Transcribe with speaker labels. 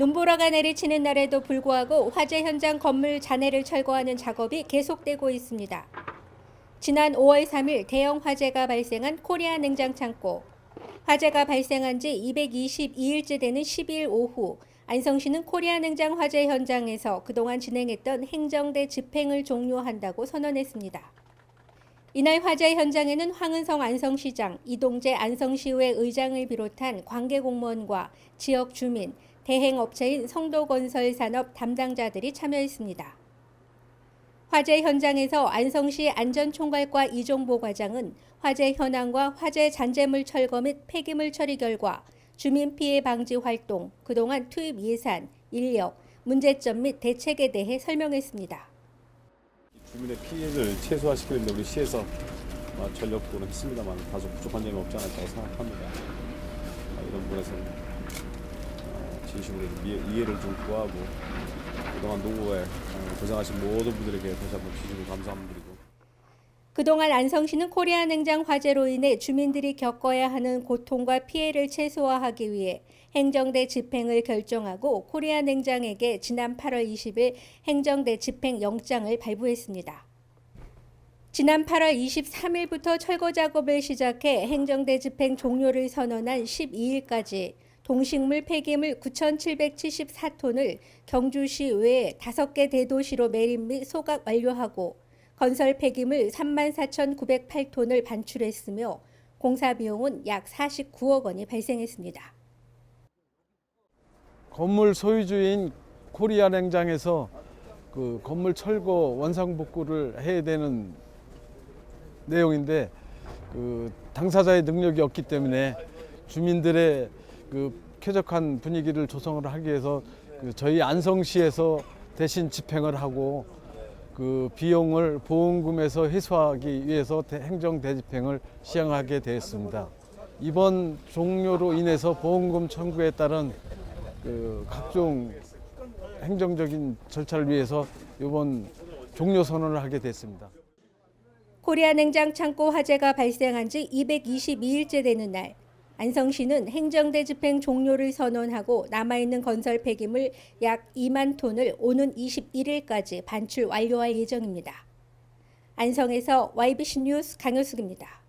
Speaker 1: 눈보라가 내리치는 날에도 불구하고 화재 현장 건물 잔해를 철거하는 작업이 계속되고 있습니다. 지난 5월 3일 대형 화재가 발생한 코리아 냉장 창고. 화재가 발생한 지 222일째 되는 10일 오후 안성시는 코리아 냉장 화재 현장에서 그동안 진행했던 행정대 집행을 종료한다고 선언했습니다. 이날 화재 현장에는 황은성 안성시장, 이동재 안성시의회 의장을 비롯한 관계 공무원과 지역 주민, 대행업체인 성도건설산업 담당자들이 참여했습니다. 화재 현장에서 안성시 안전총괄과 이종보 과장은 화재 현황과 화재 잔재물 철거 및 폐기물 처리 결과 주민 피해 방지 활동, 그동안 투입 예산, 인력, 문제점 및 대책에 대해 설명했습니다.
Speaker 2: 주민의 피해를 최소화시키는 데 우리 시에서 어, 전력도는 했습니다만 다소 부족한 점이 없지 않았다고 생각합니다. 어, 이런 부분에서는 어, 진심으로 좀 이해, 이해 를 좀 구하고 그동안 어, 고생하신 모든 분들에게 다시 한번 진심으로 감사드리고
Speaker 1: 그동안 안성시는 코리아 냉장 화재로 인해 주민들이 겪어야 하는 고통과 피해를 최소화하기 위해 행정대 집행을 결정하고 코리아 냉장에게 지난 8월 20일 행정대 집행 영장을 발부했습니다. 지난 8월 23일부터 철거 작업을 시작해 행정대 집행 종료를 선언한 12일까지 동식물 폐기물 9,774톤을 경주시 외 5개 대도시로 매립 및 소각 완료하고 건설 폐기물 34,908톤을 반출했으며 공사 비용은 약 49억 원이 발생했습니다.
Speaker 3: 건물 소유주인 코리아 냉장에서 그 건물 철거 원상 복구를 해야 되는 내용인데 그 당사자의 능력이 없기 때문에 주민들의 그 쾌적한 분위기를 조성을 하기 위해서 그 저희 안성시에서 대신 집행을 하고 그 비용을 보험금에서 회수하기 위해서 대- 행정 대집행을 시행하게 되었습니다. 이번 종료로 인해서 보험금 청구에 따른 그 각종 행정적인 절차를 위해서 이번 종료 선언을 하게 됐습니다.
Speaker 1: 코리아 냉장 창고 화재가 발생한 지 222일째 되는 날 안성시는 행정대 집행 종료를 선언하고 남아있는 건설 폐기물 약 2만 톤을 오는 21일까지 반출 완료할 예정입니다. 안성에서 YBC 뉴스 강효숙입니다.